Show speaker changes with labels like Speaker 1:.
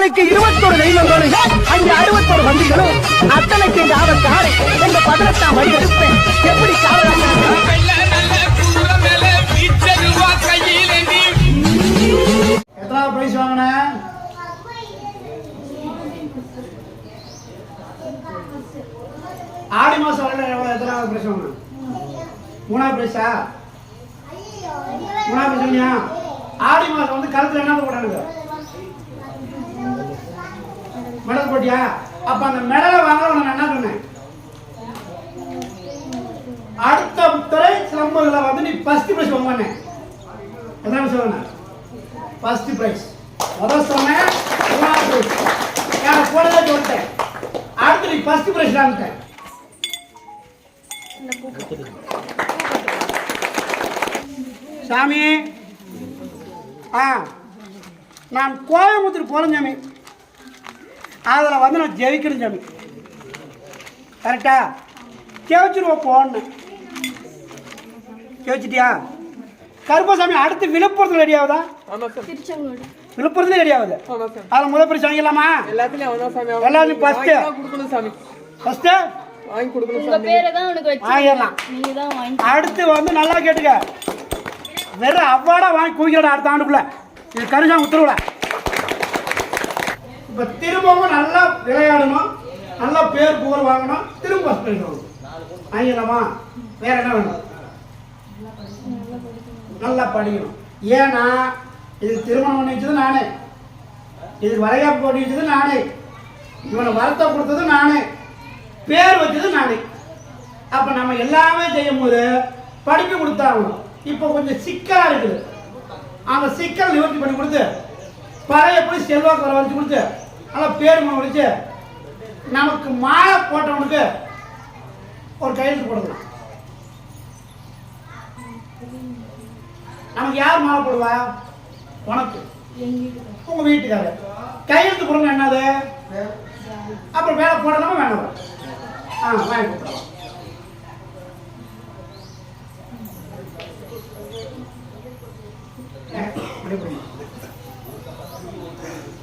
Speaker 1: திருமாலுக்கு இருபத்தொரு தெய்வங்களும் அங்கே அறுபத்தொரு வண்டிகளும் அத்தனைக்கு இந்த ஆபத்தாரை எங்க பதினெட்டாம் வழி எடுப்பேன். எப்படி
Speaker 2: எத்தனாவது பிரைஸ் வாங்கின? ஆடி மாசம் வரல எவ்வளவு? எத்தனாவது பிரைஸ் வாங்கின? மூணாவது பிரைஸா மூணாவது பிரைஸ் ஆடி மாசம் வந்து கருத்துல என்ன போட்டானுங்க? மெடல் போட்டியா? அப்ப அந்த மெடலை வாங்க உனக்கு என்ன சொன்னேன்? அடுத்த துறை சிலம்புல வந்து நீ ஃபர்ஸ்ட் ப்ரைஸ் வாங்கினேன் எத்தனை சொல்லுங்க வாங்கின ஃபர்ஸ்ட் பிரைஸ் முதல் சொன்னேன் மூணாவது பிரைஸ் நான் சொல்லிட்டேன். அடுத்து நீ ஃபர்ஸ்ட் ப்ரைஸ் வாங்கிட்டேன். சாமி. ஆ நான் கோயம்புத்தூர் போகிறேன் சாமி. அதில் வந்து நான் ஜெயிக்கிறேன் சாமி. கரெக்டா ஜெயிச்சிருவோம் போடணும் ஜெயிச்சிட்டியா? கருப்பசாமி அடுத்து விழுப்புரத்தில் ரெடி ஆகுதா? விழுப்புரத்துல ரெடி ஆகுது. அதில் முதல் பரிசு வாங்கிடலாமா?
Speaker 3: எல்லாத்துலயும்
Speaker 2: எல்லாத்துலயும்
Speaker 3: கொடுக்கணும் சாமி.
Speaker 2: ஃபஸ்ட்டு
Speaker 3: வாங்கி கொடுக்கணும்
Speaker 4: உங்க
Speaker 3: சாமி.
Speaker 4: பேரை தான் உனக்கு வச்சு
Speaker 2: வாங்கிடலாம்.
Speaker 4: நீங்க தான் வாங்கி
Speaker 2: அடுத்து வந்து நல்லா கேட்டுக்க. வெறும் அவ்வாடா வாங்கி குவிக்கிறடா அடுத்த ஆண்டுக்குள்ள. இது கருஷா உத்தரவுல. இப்போ திரும்பவும் நல்லா விளையாடணும். நல்லா பேர் புகழ் வாங்கணும். திரும்ப ஃபஸ்ட் ப்ரைஸ் வாங்கிடலாமா? வேற என்ன வேணும்? நல்லா படிக்கணும். ஏன்னா இது திருமணம் பண்ணி வச்சது நானே. இது வரையா போட்டி வச்சது நானே. இவனை வரத்தை கொடுத்தது நானே. பேர் வச்சது நானே. அப்போ நம்ம எல்லாமே செய்யும் போது படிப்பு கொடுத்தாகணும். இப்போ கொஞ்சம் சிக்கலாக இருக்குது. அந்த சிக்கல் நிவர்த்தி பண்ணி கொடுத்து பழைய போய் செல்வாக்கு வர வச்சு கொடுத்து ஆனால் பேர் முடிச்சு நமக்கு மாலை போட்டவனுக்கு ஒரு கையெழுத்து போடணும் நமக்கு யார் மாலை போடுவா? உனக்கு. உங்க வீட்டுக்காரர். கையெழுத்து கொடுங்க என்னது? அப்புறம் வேலை போடலாமா வேணாம்? ஆ வாங்கி கொடுத்துடலாம்.